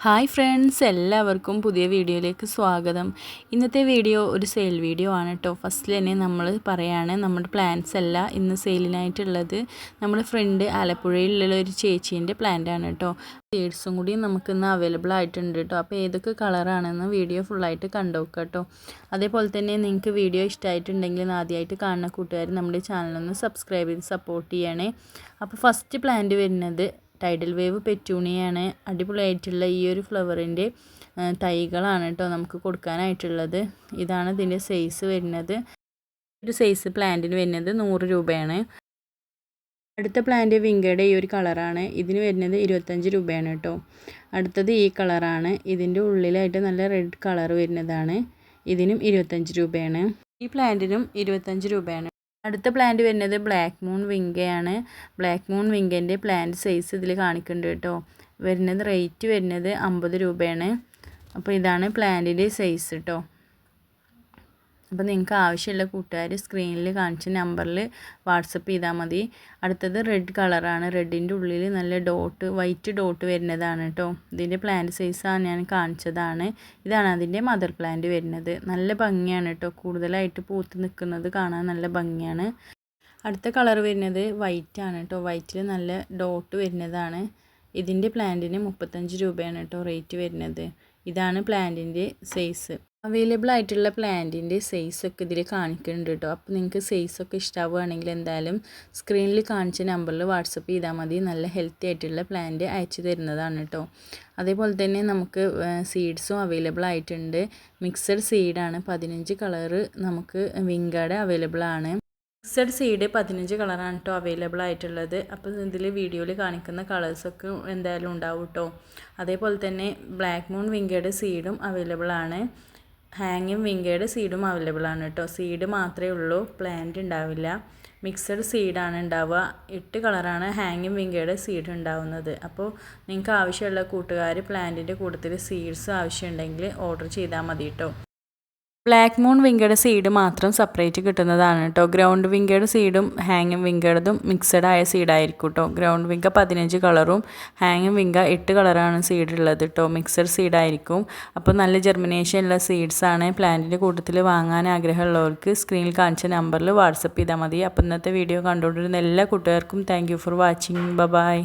Hi friends എല്ലാവർക്കും പുതിയ വീഡിയോയിലേക്ക് സ്വാഗതം. ഇന്നത്തെ വീഡിയോ ഒരു സെയിൽ വീഡിയോ ആണ് കേട്ടോ ഫസ്റ്റിൽ തന്നെ നമ്മൾ പറയാണ് നമ്മുടെ പ്ലാന്റ്സ് അല്ല ഇന്ന് സെയിലിനായിട്ടുള്ളത് നമ്മുടെ ഫ്രണ്ട് ആലപ്പുഴയിലുള്ള ഒരു ചേച്ചീന്റെ പ്ലാന്റ് ആണ് കേട്ടോ സീഡ്സും കൂടി നമുക്ക് ഇന്ന് അവൈലബിൾ ആയിട്ടുണ്ട് കേട്ടോ അപ്പോൾ ഏതൊക്കെ കളറാണെന്ന് വീഡിയോ ഫുള്ളായിട്ട് കണ്ടുനോക്കുക കേട്ടോ അതേപോലെ തന്നെ നിങ്ങൾക്ക് വീഡിയോ ഇഷ്ടമായിട്ടുണ്ടെങ്കിൽ ആദ്യമായിട്ട് കാണുന്ന കൂട്ടുകാർ നമ്മുടെ ചാനലൊന്ന് സബ്സ്ക്രൈബ് ചെയ്ത് സപ്പോർട്ട് ചെയ്യണേ. അപ്പോൾ ഫസ്റ്റ് പ്ലാന്റ് വരുന്നത് ടൈഡൽ വേവ് പെറ്റൂണിയാണ് അടിപൊളിയായിട്ടുള്ള ഈ ഒരു ഫ്ലവറിന്റെ തൈകളാണ് കേട്ടോ നമുക്ക് കൊടുക്കാനായിട്ടുള്ളത്. ഇതാണ് ഇതിന്റെ സൈസ് വരുന്നത്. ഒരു സൈസ് പ്ലാന്റിന് വരുന്നത് നൂറ് രൂപയാണ്. അടുത്ത പ്ലാന്റ് വിങ്കയുടെ ഈ ഒരു കളറാണ് ഇതിന് വരുന്നത് ഇരുപത്തഞ്ച് രൂപയാണ് കേട്ടോ. അടുത്തത് ഈ കളറാണ് ഇതിന്റെ ഉള്ളിലായിട്ട് നല്ല റെഡ് കളർ വരുന്നതാണ്. ഇതിനും ഇരുപത്തഞ്ച് രൂപയാണ്. ഈ പ്ലാന്റിനും ഇരുപത്തഞ്ച് രൂപയാണ്. അടുത്ത പ്ലാന്റ് വരുന്നത് ബ്ലാക്ക് മൂൺ വിങ്കയാണ് ബ്ലാക്ക് മൂൺ വിങ്കന്റെ പ്ലാന്റ് സൈസ് ഇതിൽ കാണിക്കുന്നുണ്ട് കേട്ടോ. വരുന്നത് റേറ്റ് വരുന്നത് അമ്പത് രൂപയാണ്. അപ്പോൾ ഇതാണ് പ്ലാന്റിന്റെ സൈസ് കേട്ടോ അപ്പോൾ നിങ്ങൾക്ക് ആവശ്യമുള്ള കൂട്ടുകാർ സ്ക്രീനിൽ കാണിച്ച നമ്പറിൽ വാട്സപ്പ് ചെയ്താൽ മതി. അടുത്തത് റെഡ് കളറാണ് റെഡിന്റെ ഉള്ളിൽ നല്ല ഡോട്ട് വൈറ്റ് ഡോട്ട് വരുന്നതാണ് കേട്ടോ ഇതിന്റെ പ്ലാന്റ് സൈസാണ് ഞാൻ കാണിച്ചതാണ്. ഇതാണ് അതിന്റെ മദർ പ്ലാന്റ് വരുന്നത്. നല്ല ഭംഗിയാണ് കേട്ടോ കൂടുതലായിട്ട് പൂത്ത് നിൽക്കുന്നത് കാണാൻ നല്ല ഭംഗിയാണ്. അടുത്ത കളർ വരുന്നത് വൈറ്റ് ആണ് കേട്ടോ വൈറ്റിൽ നല്ല ഡോട്ട് വരുന്നതാണ്. ഇതിന്റെ പ്ലാന്റിന് മുപ്പത്തഞ്ച് രൂപയാണ് കേട്ടോ റേറ്റ് വരുന്നത്. ഇതാണ് പ്ലാന്റിന്റെ സൈസ്. അവൈലബിൾ ആയിട്ടുള്ള പ്ലാന്റിന്റെ സൈസൊക്കെ ഇതിൽ കാണിക്കുന്നുണ്ട് കേട്ടോ. അപ്പോൾ നിങ്ങൾക്ക് സൈസൊക്കെ ഇഷ്ടമാവുകയാണെങ്കിൽ എന്തായാലും സ്ക്രീനിൽ കാണിച്ച നമ്പറിൽ വാട്സപ്പ് ചെയ്താൽ മതി. നല്ല ഹെൽത്തി ആയിട്ടുള്ള പ്ലാന്റ് അയച്ചു തരുന്നതാണ് കേട്ടോ. അതേപോലെ തന്നെ നമുക്ക് സീഡ്സും അവൈലബിൾ ആയിട്ടുണ്ട്. മിക്സഡ് സീഡാണ്. പതിനഞ്ച് കളറ് നമുക്ക് വിങ്കാട് അവൈലബിൾ ആണ്. മിക്സഡ് സീഡ് പതിനഞ്ച് കളറാണ് കേട്ടോ അവൈലബിൾ ആയിട്ടുള്ളത്. അപ്പോൾ ഇതിൽ വീഡിയോയിൽ കാണിക്കുന്ന കളേഴ്സൊക്കെ എന്തായാലും ഉണ്ടാവും കേട്ടോ അതേപോലെ തന്നെ ബ്ലാക്ക് മൂൺ വിങ്കയുടെ സീഡും അവൈലബിൾ ആണ്. ഹാങ്ങിങ് വിങ്കയുടെ സീഡും അവൈലബിൾ ആണ് കേട്ടോ സീഡ് മാത്രമേ ഉള്ളൂ പ്ലാന്റ് ഉണ്ടാവില്ല. മിക്സഡ് സീഡാണ് ഉണ്ടാവുക. എട്ട് കളറാണ് ഹാങ്ങിങ് വിങ്കയുടെ സീഡ് ഉണ്ടാവുന്നത്. അപ്പോൾ നിങ്ങൾക്ക് ആവശ്യമുള്ള കൂട്ടുകാർ പ്ലാന്റിന്റെ കൂട്ടത്തിൽ സീഡ്സ് ആവശ്യമുണ്ടെങ്കിൽ ഓർഡർ ചെയ്താൽ മതി കേട്ടോ ബ്ലാക്ക് മൂൺ വിങ്കയുടെ സീഡ് മാത്രം സെപ്പറേറ്റ് കിട്ടുന്നതാണ് കേട്ടോ ഗ്രൗണ്ട് വിങ്കയുടെ സീഡും ഹാങ്ങിങ് വിങ്കയുടേതും മിക്സഡ് ആയ സീഡായിരിക്കും കേട്ടോ ഗ്രൗണ്ട് വിങ്ക പതിനഞ്ച് കളറും ഹാങ്ങിങ് വിങ്ക എട്ട് കളറാണ് സീഡ് ഉള്ളത് കേട്ടോ മിക്സഡ് സീഡായിരിക്കും അപ്പോൾ നല്ല ജെർമിനേഷൻ ഉള്ള സീഡ്സാണ് പ്ലാന്റിന്റെ കൂട്ടത്തിൽ വാങ്ങാൻ ആഗ്രഹമുള്ളവർക്ക് സ്ക്രീനിൽ കാണിച്ച നമ്പറിൽ വാട്സപ്പ് ചെയ്താൽ മതി. അപ്പോൾ ഇന്നത്തെ വീഡിയോ കണ്ടുകൊണ്ടിരുന്ന എല്ലാ കൂട്ടുകാർക്കും താങ്ക് ഫോർ വാച്ചിങ് ബ ബായ്